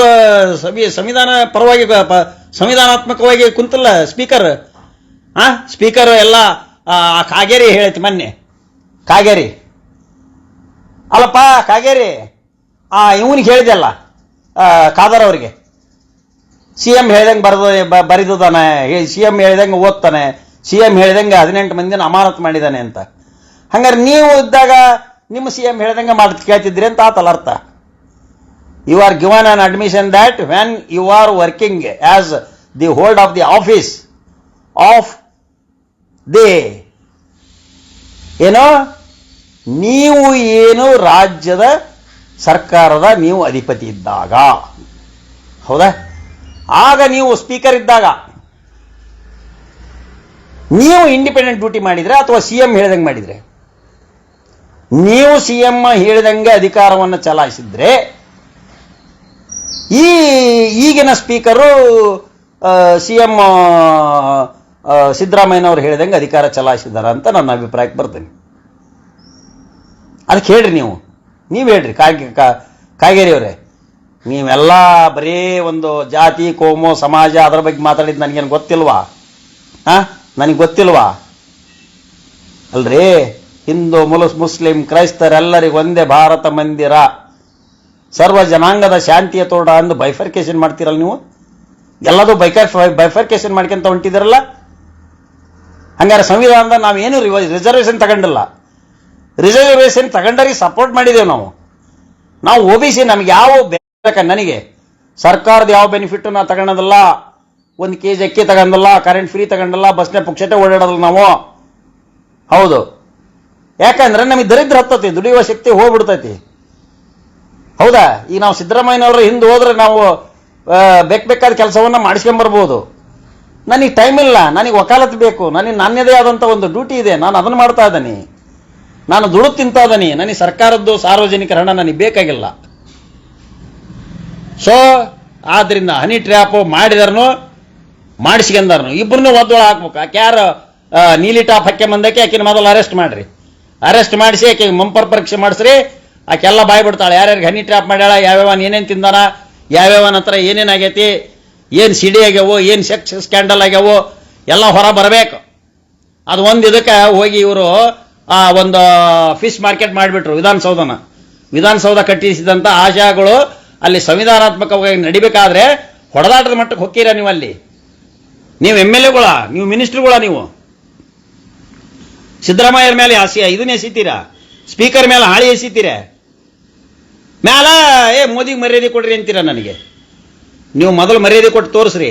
ಸಂವಿಧಾನ ಪರವಾಗಿ ಸಂವಿಧಾನಾತ್ಮಕವಾಗಿ ಕುಂತಲ್ಲ ಸ್ಪೀಕರ್? ಆ, ಸ್ಪೀಕರ್ ಎಲ್ಲ ಕಾಗೇರಿ ಹೇಳೈತಿ ಮೊನ್ನೆ. ಕಾಗೇರಿ. ಅಲ್ಲಪ್ಪ, ಕಾಗೇರಿ. ಆ, ಇವನಿಗೆ ಹೇಳಿದೆಲ್ಲ ಖಾದರ್ ಅವರಿಗೆ. ಸಿ ಎಂ ಹೇಳ್ದಂಗೆ ಬರೆದ ಬ- ಬರೆದಿದ್ದಾನೆ ಸಿ ಎಂ ಹೇಳ್ದಂಗೆ ಓದ್ತಾನೆ. ಸಿ ಎಂ ಹೇಳ್ದಂಗೆ ಹದಿನೆಂಟು ಮಂದಿನ ಅಮಾನತು ಮಾಡಿದ್ದಾನೆ ಅಂತ. ಹಂಗಾರೆ ನೀವು ಇದ್ದಾಗ ನಿಮ್ಮ ಸಿ ಎಂ ಹೇಳ್ದಂಗೆ ಮಾಡಿ ಕೇಳ್ತಿದ್ರಿ ಅಂತ ಆತಲ್ಲ ಅರ್ಥ. You are given an admission that when you are working as the hold of the office of the ಏನೋ, ನೀವು ಏನು ರಾಜ್ಯದ ಸರ್ಕಾರದ ನೀವು ಅಧಿಪತಿ ಇದ್ದಾಗ. ಹೌದಾ? ಆಗ ನೀವು ಸ್ಪೀಕರ್ ಇದ್ದಾಗ. ನೀವು ಇಂಡಿಪೆಂಡೆಂಟ್ ಡ್ಯೂಟಿ ಮಾಡಿದ್ರೆ ಅಥವಾ ಸಿ ಎಂ ಹೇಳಿದಂಗೆ ಮಾಡಿದರೆ. ನೀವು ಸಿ ಎಂ ಹೇಳಿದಂಗೆ ಅಧಿಕಾರವನ್ನು ಚಲಾಯಿಸಿದ್ರೆ ಈ ಈಗಿನ ಸ್ಪೀಕರು ಸಿ ಎಂ ಸಿದ್ದರಾಮಯ್ಯನವರು ಹೇಳಿದಂಗೆ ಅಧಿಕಾರ ಚಲಾಯಿಸಿದ್ದಾರೆ ಅಂತ ನನ್ನ ಅಭಿಪ್ರಾಯಕ್ಕೆ ಬರ್ತೇನೆ. ಅದಕ್ಕೆ ಹೇಳ್ರಿ ನೀವು. ನೀವು ಹೇಳ್ರಿ ಕಾಗೆ ಕಾಗೇರಿಯವರೇ. ನೀವೆಲ್ಲ ಬರೀ ಒಂದು ಜಾತಿ, ಕೋಮು, ಸಮಾಜ ಅದರ ಬಗ್ಗೆ ಮಾತಾಡಿದ್ದು ನನಗೇನು ಗೊತ್ತಿಲ್ವಾ? ಹಾಂ ನನಗೆ ಗೊತ್ತಿಲ್ವಾ? ಅಲ್ರಿ, ಹಿಂದೂ, ಮುಲುಸ್, ಮುಸ್ಲಿಂ, ಕ್ರೈಸ್ತರೆಲ್ಲರಿಗೂ ಒಂದೇ ಭಾರತ ಮಂದಿರ. ಸರ್ವ ಜನಾಂಗದ ಶಾಂತಿಯ ತೋಟ ಅಂದು ಬೈಫರ್ಕೇಶನ್ ಮಾಡ್ತೀರಲ್ಲ ನೀವು? ಎಲ್ಲದೂ ಬೈಕರ್ ಬೈಫರ್ಕೇಶನ್ ಮಾಡ್ಕೊಂತ ಹೊಂಟಿದಿರಲ್ಲ? ಹಂಗಾರೆ ಸಂವಿಧಾನದ ನಾವೇನು ರಿಸರ್ವೇಷನ್ ತಗೊಂಡಿಲ್ಲ. ರಿಸರ್ವೇಷನ್ ತಗೊಂಡರಿಗೆ ಸಪೋರ್ಟ್ ಮಾಡಿದ್ದೇವೆ ನಾವು. ನಾವು ಒ ಬಿ ಸಿ ನಮ್ಗೆ ಯಾವ ಬೇಕ ನನಗೆ. ಸರ್ಕಾರದ ಯಾವ ಬೆನಿಫಿಟ್ ನಾ ತಗೊಳೋದಿಲ್ಲ ಒಂದು ಕೆ ಜಿ ಅಕ್ಕಿ ತಗೊಂಡಲ್ಲ ಕರೆಂಟ್ ಫ್ರೀ ತಗೊಂಡಲ್ಲ, ಬಸ್ನೇ ಪುಕ್ಷತೆ ಓಡಾಡೋದಿಲ್ಲ ನಾವು. ಹೌದು. ಯಾಕಂದ್ರೆ ನಮಗೆ ದರಿದ್ರ ಹತ್ತತಿ, ದುಡಿಯುವ ಶಕ್ತಿ ಹೋಗ್ಬಿಡ್ತೈತಿ. ಹೌದಾ? ಈಗ ನಾವು ಸಿದ್ದರಾಮಯ್ಯನವರು ಹಿಂದೆ ಹೋದ್ರೆ ನಾವು ಬೇಕಾದ ಕೆಲಸವನ್ನ ಮಾಡಿಸ್ಕೊಂಬರ್ಬೋದು. ನನಗೆ ಟೈಮ್ ಇಲ್ಲ, ನನಗೆ ವಕಾಲತ್ ಬೇಕು, ನನಗೆ ನನ್ನದೇ ಆದಂಥ ಒಂದು ಡ್ಯೂಟಿ ಇದೆ, ನಾನು ಅದನ್ನು ಮಾಡ್ತಾ ಇದ್ದೀನಿ. ನಾನು ದುಡು ತಿಂತಾ ಇದ್ದೀನಿ, ನನಗೆ ಸರ್ಕಾರದ್ದು ಸಾರ್ವಜನಿಕರ ಹಣ ನನಗೆ ಬೇಕಾಗಿಲ್ಲ. ಸೊ ಆದ್ರಿಂದ ಹನಿ ಟ್ರ್ಯಾಪ್ ಮಾಡಿದಾರನು, ಮಾಡಿಸ್ಕೊಂಡಾರನು. ಇಬ್ಬರನ್ನೂ ಒದ್ದೊಳ ಹಾಕ್ಬೇಕು. ಆಕೆ ಯಾರು ನೀಲಿ ಟಾಪ್ ಹಾಕಿ ಬಂದಕ್ಕೆ ಆಕಿನ ಮೊದಲು ಅರೆಸ್ಟ್ ಮಾಡ್ರಿ. ಅರೆಸ್ಟ್ ಮಾಡಿಸಿ ಆಕೆ ಮಂಪರ್ ಪರೀಕ್ಷೆ ಮಾಡಿಸ್ರಿ. ಆಕೆಲ್ಲ ಬಾಯ್ ಬಿಡ್ತಾಳೆ ಯಾರ್ಯಾರಿಗೆ ಹನಿ ಟ್ರ್ಯಾಪ್ ಮಾಡ್ಯಾಳ ಯಾವ್ಯಾವನ್ ಏನೇನು ತಿಂದಾನ ಯಾವ್ಯಾವನ ಹತ್ರ ಏನೇನು ಆಗೈತಿ, ಏನು ಸಿಡಿ ಆಗ್ಯಾವೋ, ಏನು ಸೆಕ್ಸ್ ಸ್ಕ್ಯಾಂಡಲ್ ಆಗ್ಯಾವೋ, ಎಲ್ಲ ಹೊರ ಬರಬೇಕು. ಅದು ಒಂದು ಇದಕ್ಕೆ ಹೋಗಿ ಇವರು, ಆ, ಒಂದು ಫಿಶ್ ಮಾರ್ಕೆಟ್ ಮಾಡಿಬಿಟ್ರು ವಿಧಾನಸೌಧನ. ವಿಧಾನಸೌಧ ಕಟ್ಟಿಸಿದಂಥ ಆಶಾಗಳು ಅಲ್ಲಿ ಸಂವಿಧಾನಾತ್ಮಕವಾಗಿ ನಡಿಬೇಕಾದ್ರೆ ಹೊಡೆದಾಟದ ಮಟ್ಟಕ್ಕೆ ಹೊಕ್ಕೀರ ನೀವು ಅಲ್ಲಿ. ನೀವು ಎಂ ಎಲ್ ಎಗಳ ನೀವು ಮಿನಿಸ್ಟ್ರುಗಳ ನೀವು. ಸಿದ್ದರಾಮಯ್ಯರ ಮೇಲೆ ಆಸೆಯ ಇದನ್ನೇ ಎಸಿತೀರಾ? ಸ್ಪೀಕರ್ ಮೇಲೆ ಹಾಳಿ ಎಸಿತೀರ? ಮ್ಯಾಲ, ಏ, ಮೋದಿಗೆ ಮರ್ಯಾದೆ ಕೊಡ್ರಿ ಅಂತೀರ ನನಗೆ. ನೀವು ಮೊದಲು ಮರ್ಯಾದೆ ಕೊಟ್ಟು ತೋರಿಸ್ರಿ.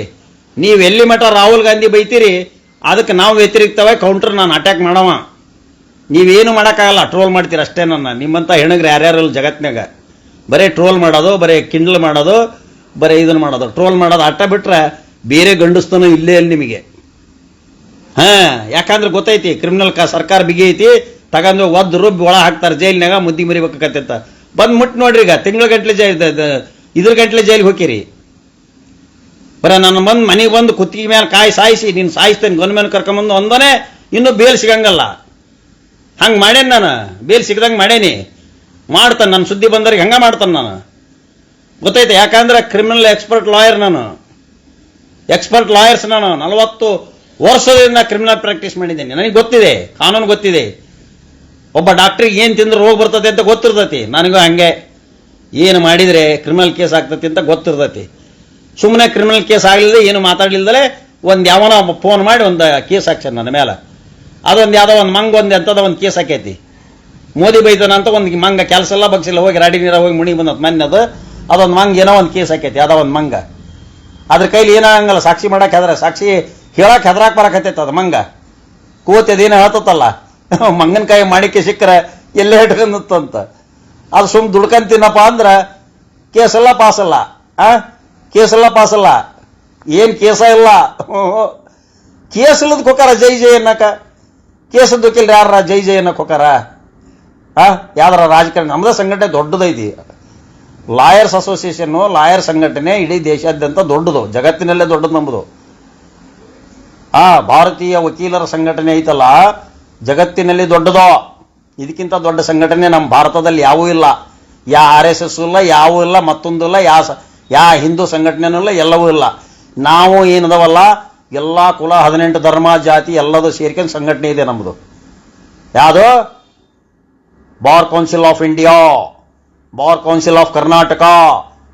ನೀವು ಎಲ್ಲಿ ಮಠ ರಾಹುಲ್ ಗಾಂಧಿ ಬೈತೀರಿ, ಅದಕ್ಕೆ ನಾವು ವ್ಯತಿರಿಕ್ತವಾಗಿ ಕೌಂಟರ್ ನಾನು ಅಟ್ಯಾಕ್ ಮಾಡವ. ನೀವೇನು ಮಾಡೋಕ್ಕಾಗಲ್ಲ ಟ್ರೋಲ್ ಮಾಡ್ತೀರ ಅಷ್ಟೇ ನನ್ನ. ನಿಮ್ಮಂಥ ಹೆಣಗ್ರೆ ಯಾರ್ಯಾರಲ್ಲ ಜಗತ್ತಿನಾಗ ಬರೀ ಟ್ರೋಲ್ ಮಾಡೋದು, ಬರೀ ಕಿಂಡಲ್ ಮಾಡೋದು, ಬರೀ ಇದನ್ನು ಮಾಡೋದು. ಟ್ರೋಲ್ ಮಾಡೋದು ಅಟ್ಟ ಬಿಟ್ರೆ ಬೇರೆ ಗಂಡಸ್ತನೂ ಇಲ್ಲೇ ಇಲ್ಲ ನಿಮಗೆ. ಹಾಂ, ಯಾಕಂದ್ರೆ ಗೊತ್ತೈತಿ ಕ್ರಿಮಿನಲ್ ಸರ್ಕಾರ ಬಿಗಿ ಐತಿ ತಗೊಂಡು ಒದ್ದು ರುಬ್ಬಿ ಒಳ ಹಾಕ್ತಾರೆ, ಜೈಲಿನಾಗ ಮುದ್ದಿ ಮರಿಬೇಕಾಕತ್ತ ಬಂದು ಮುಟ್ಟು ನೋಡ್ರಿ ಈಗ, ತಿಂಗಳ ಗಂಟ್ಲೆ ಜೈ ಇದ್ರ ಗಂಟ್ಲೆ ಜೈಲಿಗೆ ಹೋಗಿರಿ ಬರ ನನ್ನ ಬಂದು ಮನೆಗೆ ಬಂದು ಕುತ್ತಿಗೆ ಮೇಲೆ ಕಾಯಿ ಸಾಯಿಸಿ, ನೀನು ಸಾಯಿಸ್ತೇನೆ ಗನ್ ಮೇಲೆ ಕರ್ಕೊಂಬಂದು ಒಂದನೇ, ಇನ್ನೂ ಬೇಲ್ ಸಿಗಂಗಲ್ಲ. ಹಂಗೆ ಮಾಡೇನಿ ನಾನು, ಬೇಲ್ ಸಿಗದಂಗೆ ಮಾಡೇನಿ ಮಾಡ್ತಾನೆ ನನ್ನ ಸುದ್ದಿ ಬಂದವ್ರಿಗೆ ಹಂಗೆ ಮಾಡ್ತಾನೆ ನಾನು. ಗೊತ್ತೈತೆ, ಯಾಕಂದ್ರೆ ಕ್ರಿಮಿನಲ್ ಎಕ್ಸ್ಪರ್ಟ್ ಲಾಯರ್ ನಾನು. ಎಕ್ಸ್ಪರ್ಟ್ ಲಾಯರ್ಸ್ ನಾನು, ನಲವತ್ತು ವರ್ಷದಿಂದ ಕ್ರಿಮಿನಲ್ ಪ್ರಾಕ್ಟೀಸ್ ಮಾಡಿದ್ದೇನೆ. ನನಗೆ ಗೊತ್ತಿದೆ, ಕಾನೂನು ಗೊತ್ತಿದೆ. ಒಬ್ಬ ಡಾಕ್ಟ್ರಿಗೆ ಏನು ತಿಂದ್ರೆ ರೋಗ ಬರ್ತದೆ ಅಂತ ಗೊತ್ತಿರ್ತೈತಿ. ನನಗೂ ಹಂಗೆ. ಏನು ಮಾಡಿದರೆ ಕ್ರಿಮಿನಲ್ ಕೇಸ್ ಆಗ್ತತಿ ಅಂತ ಗೊತ್ತಿರ್ತೈತಿ. ಸುಮ್ಮನೆ ಕ್ರಿಮಿನಲ್ ಕೇಸ್ ಆಗಲಿಲ್ಲ ಏನು ಮಾತಾಡಲಿಲ್ಲದೆ ಒಂದು ಯಾವನೋ ಫೋನ್ ಮಾಡಿ ಒಂದು ಕೇಸ್ ಹಾಕ್ಸನ್ ನನ್ನ ಮೇಲೆ ಅದೊಂದು ಯಾವುದೋ ಒಂದು ಮಂಗ ಒಂದು ಎಂಥದ ಒಂದು ಕೇಸ್ ಹಾಕೈತಿ. ಮೋದಿ ಬೈತಾನ ಅಂತ ಒಂದು ಮಂಗ ಕೆಲಸ ಎಲ್ಲ ಬಗ್ಸಿಲ್ಲ, ಹೋಗಿ ರಾಡಿ ನೀರ ಹೋಗಿ ಮುಣಿ ಬಂದತ್ ಮೊನ್ನೆ ಅದು. ಅದೊಂದು ಮಂಗ ಏನೋ ಒಂದು ಕೇಸ್ ಹಾಕೈತಿ, ಯಾವುದೋ ಒಂದು ಮಂಗ. ಅದ್ರ ಕೈಲಿ ಏನಾಗಂಗಲ್ಲ, ಸಾಕ್ಷಿ ಮಾಡಕ್ಕೆ ಹೆದ್ರ, ಸಾಕ್ಷಿ ಹೇಳಕ್ಕೆ ಹೆದ್ರಾಕ್ ಬರಕತ್ತೈತೆ ಅದು ಮಂಗ. ಕೂತ್ ಅದೇನೋ ಹೇಳ್ತತ್ತಲ್ಲ. ಮಂಗನ ಕೈ ಮಾಡಿಕೆ ಸಿಕ್ಕರೆ ಎಲ್ಲೇ ಹಿಡ್ಕೊಂಡಂತ ಅದು ಸುಮ್ ದುಡ್ಕಂತೀನಪ್ಪ ಅಂದ್ರೆ ಕೇಸಲ್ಲ ಪಾಸಲ್ಲ. ಆ? ಕೇಸೆಲ್ಲ ಪಾಸಲ್ಲ. ಏನು ಕೇಸ ಇಲ್ಲ? ಕೇಸಲ್ಲದ ಕೊಕ್ಕಾರ ಜೈ ಜೈ ಅನ್ನಕ. ಕೇಸದ್ದು ವಕೀಲ್ ಯಾರ ಜೈ ಜೈ ಅನ್ನೋ ಹೋಕಾರ ಆ? ಯಾವ್ದಾರ ರಾಜಕಾರಣ, ನಮ್ದ ಸಂಘಟನೆ ದೊಡ್ಡದೈತಿ. ಲಾಯರ್ಸ್ ಅಸೋಸಿಯೇಷನ್ನು, ಲಾಯರ್ ಸಂಘಟನೆ ಇಡೀ ದೇಶಾದ್ಯಂತ ದೊಡ್ಡದು. ಜಗತ್ತಿನಲ್ಲೇ ದೊಡ್ಡದು ನಮ್ಮದು ಆ, ಭಾರತೀಯ ವಕೀಲರ ಸಂಘಟನೆ ಐತಲ್ಲ ಜಗತ್ತಿನಲ್ಲಿ ದೊಡ್ಡದೋ? ಇದಕ್ಕಿಂತ ದೊಡ್ಡ ಸಂಘಟನೆ ನಮ್ಮ ಭಾರತದಲ್ಲಿ ಯಾವೂ ಇಲ್ಲ. ಯಾ ಆರ್ ಎಸ್ ಎಸ್ ಇಲ್ಲ ಯಾವೂ ಇಲ್ಲ, ಮತ್ತೊಂದು ಇಲ್ಲ, ಯಾ ಯಾ ಹಿಂದೂ ಸಂಘಟನೆನೂ ಇಲ್ಲ, ಎಲ್ಲವೂ ಇಲ್ಲ. ನಾವು ಏನದವಲ್ಲ, ಎಲ್ಲ ಕುಲ ಹದಿನೆಂಟು ಧರ್ಮ, ಜಾತಿ, ಎಲ್ಲದೂ ಸೇರ್ಕೊಂಡು ಸಂಘಟನೆ ಇದೆ ನಮ್ಮದು ಯಾವುದು? Bar council of India, bar council of Karnataka.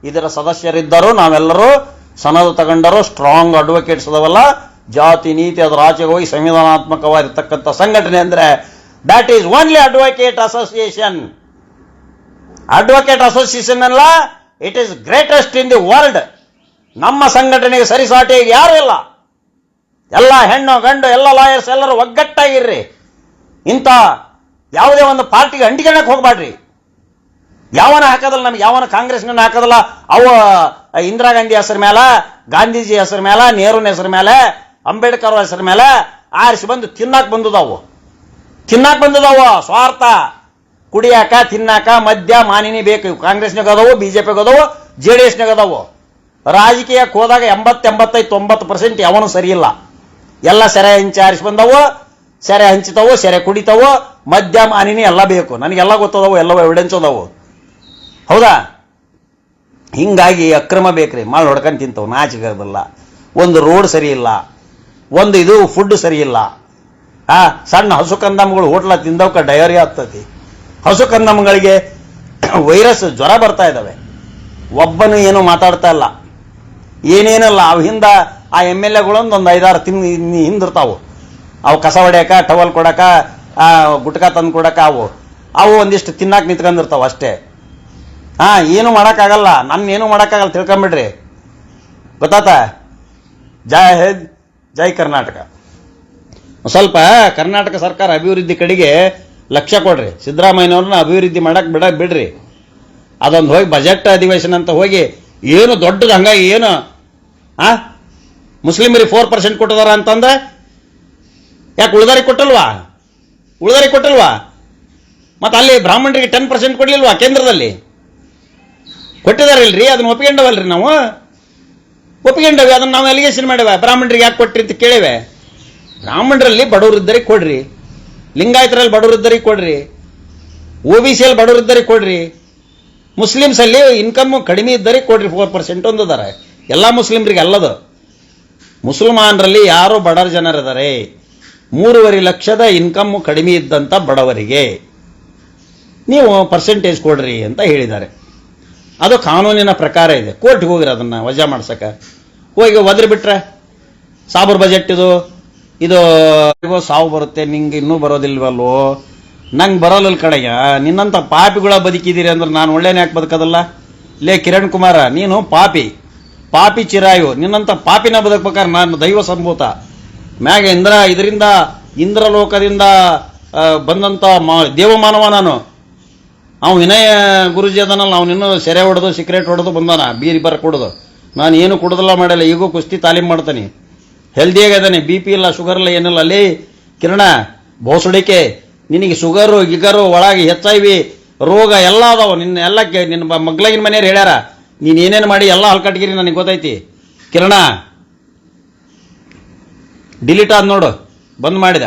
ಇದರ ಸದಸ್ಯರಿದ್ದರು ನಾವೆಲ್ಲರೂ ಸನದು ತಗೊಂಡರು ಸ್ಟ್ರಾಂಗ್ ಅಡ್ವೊಕೇಟ್ಸ್ ಅದಾವಲ್ಲ. ಜಾತಿ, ನೀತಿ ಅದರ ಆಚೆಗೆ ಹೋಗಿ ಸಂವಿಧಾನಾತ್ಮಕವಾಗಿರ್ತಕ್ಕಂಥ ಸಂಘಟನೆ ಅಂದರೆ that is only advocate association advocate association ಅಲ್ಲ it is greatest in the world ನಮ್ಮ ಸಂಘಟನೆಗೆ ಸರಿಸಾಟಿ ಯಾರು ಇಲ್ಲ. ಎಲ್ಲ ಹೆಣ್ಣು, ಗಂಡು, ಎಲ್ಲ ಲಾಯರ್ಸ್ ಎಲ್ಲರೂ ಒಗ್ಗಟ್ಟಾಗಿರ್ರಿ. ಇಂಥ ಯಾವುದೇ ಒಂದು ಪಾರ್ಟಿಗೆ ಅಂಟಿಕೊಳ್ಳಕ್ಕೆ ಹೋಗ್ಬೇಡ್ರಿ. ಯಾವನ ಹಾಕೋದಲ್ಲ ನಮ್ಗೆ, ಯಾವನ ಕಾಂಗ್ರೆಸ್ನ ಹಾಕೋದಲ್ಲ? ಅವು ಇಂದಿರಾ ಗಾಂಧಿ ಹೆಸರು ಮೇಲೆ ಗಾಂಧೀಜಿ ಹೆಸರು ಮೇಲೆ ನೆಹರೂನ ಹೆಸರು ಮೇಲೆ ಅಂಬೇಡ್ಕರ್ ಹೆಸರ ಮೇಲೆ ಆರಿಸಿ ಬಂದು ತಿನ್ನಾಕ್ ಬಂದದವು. ತಿನ್ನಾಕ್ ಬಂದದವು. ಸ್ವಾರ್ಥ. ಕುಡಿಯಾಕ, ತಿನ್ನಾಕ, ಮದ್ಯ, ಮಾನಿನಿ ಬೇಕು. ಕಾಂಗ್ರೆಸ್ನಾಗ ಅದಾವು ಬಿಜೆಪಿಗೆ ಅದಾವು ಜೆ ಡಿ ಎಸ್ನಾಗ ಅದಾವು. ರಾಜಕೀಯಕ್ಕೆ ಹೋದಾಗ ಎಂಬತ್ತೆಂಬತ್ತೈದು, ತೊಂಬತ್ತು ಪರ್ಸೆಂಟ್ ಯಾವನು ಸರಿ ಇಲ್ಲ. ಎಲ್ಲ ಸೆರೆ ಹಂಚಿ ಆರಿಸಿ ಬಂದವು. ಸೆರೆ ಹಂಚಿತವು, ಸೆರೆ ಕುಡಿತಾವು. ಮದ್ಯ, ಮಾನಿನಿ ಎಲ್ಲ ಬೇಕು. ನನಗೆಲ್ಲ ಗೊತ್ತದವು ಎಲ್ಲ ಎವಿಡೆನ್ಸ್ ಅದಾವು. ಹೌದಾ? ಹಿಂಗಾಗಿ ಅಕ್ರಮ ಬೇಕ್ರಿ. ಮಾಡಿ ಹೊಡ್ಕೊಂಡು ತಿಂತವು. ನಾಚಿಗದಲ್ಲ ಒಂದು ರೋಡ್ ಸರಿ ಇಲ್ಲ. ಒಂದು ಇದು ಫುಡ್ ಸರಿಯಿಲ್ಲ ಆ, ಸಣ್ಣ ಹಸು ಕಂದಮ್ಗಳು ಹೋಟ್ಲ ತಿಂದವಕ್ಕೆ ಡಯರಿ ಆಗ್ತತಿ. ಹಸು ಕಂದಮ್ಗಳಿಗೆ ವೈರಸ್ ಜ್ವರ ಬರ್ತಾ ಇದ್ದಾವೆ ಒಬ್ಬನು ಏನು ಮಾತಾಡ್ತಾ ಇಲ್ಲ. ಏನೇನಲ್ಲ, ಅವು ಹಿಂದ ಆ ಎಂ ಎಲ್ ಎಗಳೊಂದು ಒಂದು ಐದಾರು ತಿನ್ ಹಿಂದಿರ್ತಾವು. ಅವು ಕಸ ಹೊಡ್ಯಾಕ ಟವಲ್ ಕೊಡಕ ಗುಟ್ಕ ತಂದು ಕೊಡಕ ಅವು. ಅವು ಒಂದಿಷ್ಟು ತಿನ್ನಾಕ ನಿಂತ್ಕೊಂಡಿರ್ತಾವ ಅಷ್ಟೇ. ಹಾಂ ಏನು ಮಾಡೋಕ್ಕಾಗಲ್ಲ. ನನ್ನ ಏನು ಮಾಡೋಕ್ಕಾಗಲ್ಲ ತಿಳ್ಕೊಂಬಿಡ್ರಿ. ಗೊತ್ತಾತ? ಜೈ ಹಿಂದ್. ಜೈ ಕರ್ನಾಟಕ. ಸ್ವಲ್ಪ ಕರ್ನಾಟಕ ಸರ್ಕಾರ ಅಭಿವೃದ್ಧಿ ಕಡೆಗೆ ಲಕ್ಷ್ಯ ಕೊಡ್ರಿ. ಸಿದ್ದರಾಮಯ್ಯನವ್ರನ್ನ ಅಭಿವೃದ್ಧಿ ಮಾಡಕ್ಕೆ ಬಿಡ ಬಿಡ್ರಿ. ಅದೊಂದು ಹೋಗಿ ಬಜೆಟ್ ಅಧಿವೇಶನ ಅಂತ ಹೋಗಿ ಏನು ದೊಡ್ಡದು ಹಂಗಾಗಿ ಏನು, ಆ? ಮುಸ್ಲಿಮರಿಗೆ ಫೋರ್ ಪರ್ಸೆಂಟ್ ಕೊಟ್ಟಿದಾರ ಅಂತಂದ? ಯಾಕೆ ಉಳಿದಾರಿ ಕೊಟ್ಟಲ್ವಾ? ಉಳಿದಾರಿ ಕೊಟ್ಟಲ್ವಾ? ಮತ್ತೆ ಅಲ್ಲಿ ಬ್ರಾಹ್ಮಣರಿಗೆ ಟೆನ್ ಪರ್ಸೆಂಟ್ ಕೊಡ್ಲಿಲ್ವಾ ಕೇಂದ್ರದಲ್ಲಿ? ಕೊಟ್ಟಿದಾರಲ್ರಿ, ಅದನ್ನ ಒಪ್ಕೊಂಡವಲ್ರಿ ನಾವು? ಒಪ್ಕೊಂಡವಿ ಅದನ್ನ ನಾವು ಅಲಿಗೇಷನ್ ಮಾಡೇವೆ. ಬ್ರಾಹ್ಮಣರಿಗೆ ಯಾಕೆ ಕೊಟ್ರಿ ಅಂತ ಕೇಳಿವೆ. ಬ್ರಾಹ್ಮಣರಲ್ಲಿ ಬಡವರಿದ್ದರಿಗೆ ಕೊಡ್ರಿ. ಲಿಂಗಾಯತರಲ್ಲಿ ಬಡವರಿದ್ದರಿಗೆ ಕೊಡ್ರಿ. ಒ ಬಿ ಸಿಯಲ್ಲಿ ಬಡವರಿದ್ದರಿಗೆ ಕೊಡ್ರಿ. ಮುಸ್ಲಿಮ್ಸಲ್ಲಿ ಇನ್ಕಮ್ ಕಡಿಮೆ ಇದ್ದರೆ ಕೊಡ್ರಿ ಫೋರ್ ಪರ್ಸೆಂಟ್ ಒಂದಿದ್ದಾರೆ ಎಲ್ಲ ಮುಸ್ಲಿಮ್ರಿಗೆ ಅಲ್ಲದು. ಮುಸಲ್ಮಾನರಲ್ಲಿ ಯಾರು ಬಡರ ಜನರಿದ್ದಾರೆ. ಮೂರುವರೆ ಲಕ್ಷದ ಇನ್ಕಮ್ ಕಡಿಮೆ ಇದ್ದಂಥ ಬಡವರಿಗೆ ನೀವು ಪರ್ಸೆಂಟೇಜ್ ಕೊಡ್ರಿ ಅಂತ ಹೇಳಿದ್ದಾರೆ. ಅದು ಕಾನೂನಿನ ಪ್ರಕಾರ ಇದೆ. ಕೋರ್ಟ್ಗೆ ಹೋಗಿರ ಅದನ್ನು ವಜಾ ಮಾಡ್ಸಕ ಹೋಗಿ ಒದ್ರಿ ಬಿಟ್ರೆ? ಸಾಬರ್ ಬಜೆಟ್ ಇದು. ಇದು ಸಾವು ಬರುತ್ತೆ, ನಿಂಗೆ ಇನ್ನೂ ಬರೋದಿಲ್ವಲ್ವೋ ನಂಗೆ ಬರೋಲ್ಲ ಕಡೆಯ ನಿನ್ನಂತ ಪಾಪಿಗಳ ಬದುಕಿದ್ದೀರಿ ಅಂದ್ರೆ ನಾನು ಒಳ್ಳೇನೇ ಯಾಕೆ ಬದುಕೋದಲ್ಲ? ಲೇ, ಕಿರಣ್ ಕುಮಾರ, ನೀನು ಪಾಪಿ. ಪಾಪಿ ಚಿರಾಯು, ನಿನ್ನಂತ ಪಾಪಿನ ಬದುಕ್ಬೇಕಾದ್ರೆ ನಾನು ದೈವ ಸಂಭೂತ. ಮ್ಯಾಗ ಇಂದ್ರ, ಇದರಿಂದ, ಇಂದ್ರಲೋಕದಿಂದ ಬಂದಂಥ ಮಾ- ದೇವಮಾನವ ನಾನು. ಅವ ವಿನಯ ಗುರುಜಿ ಅದನಲ್ಲ ಅವನಿನ್ನೂ ಸೆರೆ ಹೊಡೆದು ಸಿಕ್ರೆಟ್ ಹೊಡೆದು ಬಂದಾನ ಬೀರಿ ಬರ ಕುಡ್ದು ನಾನು ಏನು ಕುಡ್ದಲ್ಲ ಮಾಡಲ್ಲ, ಈಗೂ ಕುಸ್ತಿ ತಾಲೀಮ್ ಮಾಡ್ತಾನೆ. ಹೆಲ್ದಿಯಾಗಿ ಅದಾನೆ ಬಿ ಪಿ ಇಲ್ಲ ಶುಗರ್ ಇಲ್ಲ ಏನಿಲ್ಲ. ಅಲ್ಲಿ ಕಿರಣ, ಬೋಸಡಿಕೆ, ನಿನಗೆ ಶುಗರು ಗಿಗರು ಒಳಗೆ ಹೆಚ್ ರೋಗ ಎಲ್ಲ ಅದಾವ. ನಿನ್ನ ಎಲ್ಲ ನಿನ್ನ ಮಗ್ಲಗಿನ ಮನೆಯವ್ರು ಹೇಳ್ಯಾರ, ನೀನು ಏನೇನು ಮಾಡಿ ಎಲ್ಲ ಹಲ್ಕಟ್ಗಿರಿ ನನಗೆ ಗೊತ್ತೈತಿ. ಕಿರಣ ಡಿಲೀಟ್ ಆದ ನೋಡು, ಬಂದ್ ಮಾಡಿದ.